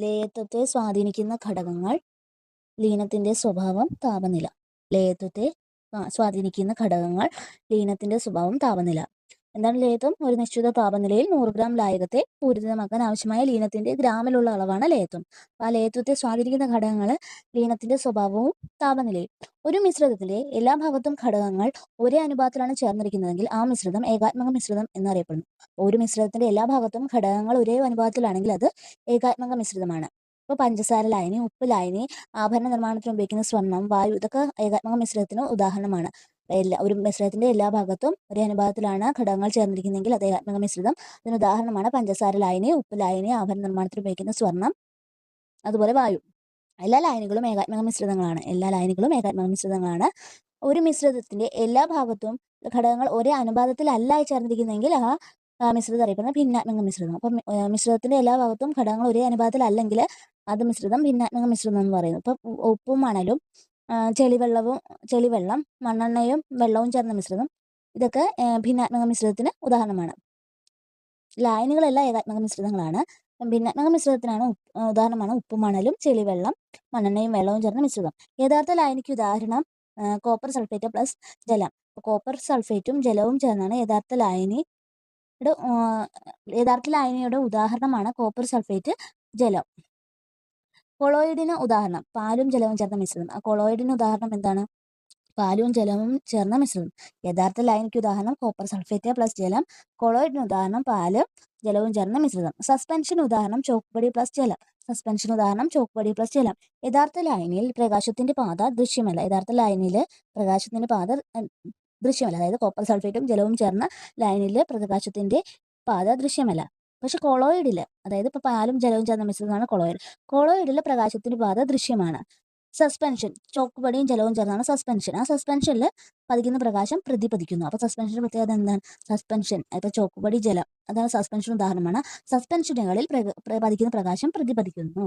ലയത്വത്തെ സ്വാധീനിക്കുന്ന ഘടകങ്ങൾ ലീനത്തിന്റെ സ്വഭാവം താപനില. ലയത്വത്തെ സ്വാ- സ്വാധീനിക്കുന്ന ഘടകങ്ങൾ ലീനത്തിന്റെ സ്വഭാവം താപനില. എന്താണ് ലേത്വം ഒരു നിശ്ചിത താപനിലയിൽ നൂറ് ഗ്രാം ലായകത്തെ പൂരിതമാക്കാൻ ആവശ്യമായ ലീനത്തിന്റെ ഗ്രാമിലുള്ള അളവാണ് ലേത്വം അപ്പൊ ആ ലേത്വത്തെ സ്വാധീനിക്കുന്ന ഘടകങ്ങൾ ലീനത്തിന്റെ സ്വഭാവവും താപനിലയും. ഒരു മിശ്രിതത്തിലെ എല്ലാ ഭാഗത്തും ഘടകങ്ങൾ ഒരേ അനുപാതത്തിലാണ് ചേർന്നിരിക്കുന്നതെങ്കിൽ ആ മിശ്രിതം ഏകാത്മക മിശ്രിതം എന്നറിയപ്പെടുന്നു. ഒരു മിശ്രിതത്തിന്റെ എല്ലാ ഭാഗത്തും ഘടകങ്ങൾ ഒരേ അനുപാതത്തിലാണെങ്കിൽ അത് ഏകാത്മക മിശ്രിതമാണ്. ഇപ്പോൾ പഞ്ചസാര ലായനി ഉപ്പ് ലായനി ആഭരണ നിർമ്മാണത്തിന് ഉപയോഗിക്കുന്ന സ്വർണം വായു ഇതൊക്കെ ഏകാത്മക മിശ്രിതത്തിന് ഉദാഹരണമാണ്. എല്ലാ ഒരു മിശ്രിതത്തിന്റെ എല്ലാ ഭാഗത്തും ഒരേ അനുപാതത്തിലാണ് ഘടകങ്ങൾ ചേർന്നിരിക്കുന്നതെങ്കിൽ അത് ഏകാത്മക മിശ്രിതം. അതിന് ഉദാഹരണമാണ് പഞ്ചസാര ലായനി ഉപ്പ് ലായനി ആഭരണ നിർമ്മാണത്തിന് ഉപയോഗിക്കുന്ന സ്വർണം അതുപോലെ വായു. എല്ലാ ലൈനുകളും ഏകാത്മക മിശ്രിതങ്ങളാണ്. എല്ലാ ലൈനുകളും ഏകാത്മക മിശ്രിതങ്ങളാണ്. ഒരു മിശ്രിതത്തിന്റെ എല്ലാ ഭാഗത്തും ഘടകങ്ങൾ ഒരേ അനുപാതത്തിലല്ല ചേർന്നിരിക്കുന്നെങ്കിൽ ആ മിശ്രിതം അറിയപ്പെടുന്ന ഭിന്നാത്മക മിശ്രിതം. അപ്പം മിശ്രിതത്തിന്റെ എല്ലാ ഭാഗത്തും ഘടകങ്ങൾ ഒരേ അനുപാതത്തിലല്ലെങ്കിൽ അത് മിശ്രിതം ഭിന്നാത്മക മിശ്രിതം എന്ന് പറയുന്നു. ഇപ്പം ഉപ്പും മണലും ചെളിവെള്ളവും ചെളിവെള്ളം മണ്ണെണ്ണയും വെള്ളവും ചേർന്ന മിശ്രിതം. ഇതൊക്കെ ഭിന്നാത്മക മിശ്രിതത്തിന് ഉദാഹരണമാണ്. ലായനികളെല്ലാം ഏകാത്മക മിശ്രിതങ്ങളാണ്. ഭിന്നാത്മക മിശ്രിതത്തിനാണ് ഉദാഹരണമാണ് ഉപ്പും മണലും ചെളിവെള്ളം മണ്ണെണ്ണയും വെള്ളവും ചേർന്ന മിശ്രിതം. യഥാർത്ഥ ലായനിക്ക് ഉദാഹരണം കോപ്പർ സൾഫേറ്റ് പ്ലസ് ജലം. കോപ്പർ സൾഫേറ്റും ജലവും ചേർന്നാണ് യഥാർത്ഥ ലായനി യഥാർത്ഥ ലായനിയുടെ ഉദാഹരണമാണ് കോപ്പർ സൾഫേറ്റ് ജലം. കൊളോയിഡിന് ഉദാഹരണം. പാലും ജലവും ചേർന്ന മിശ്രിതം. ആ കൊളോയിഡിന് ഉദാഹരണം എന്താണ്? പാലും ജലവും ചേർന്ന മിശ്രിതം. യഥാർത്ഥ ലൈനിക്ക് ഉദാഹരണം കോപ്പർ സൾഫേറ്റ് പ്ലസ് ജലം. കൊളോയിഡിന് ഉദാഹരണം പാൽ ജലവും ചേർന്ന മിശ്രിതം. സസ്പെൻഷൻ ഉദാഹരണം ചോക്കുപടി പ്ലസ് ജലം. സസ്പെൻഷൻ ഉദാഹരണം ചോക്കുപടി പ്ലസ് ജലം. യഥാർത്ഥ ലൈനിൽ പ്രകാശത്തിന്റെ പാത ദൃശ്യമല്ല. യഥാർത്ഥ ലൈനിൽ പ്രകാശത്തിന്റെ പാത ദൃശ്യമല്ല. അതായത് കോപ്പർ സൾഫേറ്റും ജലവും ചേർന്ന ലൈനിൽ പ്രകാശത്തിന്റെ പാത ദൃശ്യമല്ല. പക്ഷെ കൊളോയിഡിൽ അതായത് ഇപ്പൊ പാലും ജലവും ചേർന്ന മിശ്രിതമാണ് കൊളോയിഡ് കൊളോയിഡിലെ പ്രകാശത്തിന്റെ പാത ദൃശ്യമാണ്. സസ്പെൻഷൻ ചോക്കുപടിയും ജലവും ചേർന്നാണ് സസ്പെൻഷൻ ആ സസ്പെൻഷനിൽ പതിക്കുന്ന പ്രകാശം പ്രതിപതിക്കുന്നു. അപ്പൊ സസ്പെൻഷൻ പ്രത്യേകത എന്താണ്? സസ്പെൻഷൻ ഇപ്പൊ ചോക്കുപടി ജലം അതാണ് സസ്പെൻഷൻ ഉദാഹരണമാണ്. സസ്പെൻഷനുകളിൽ പതിക്കുന്ന പ്രകാശം പ്രതിപതിക്കുന്നു.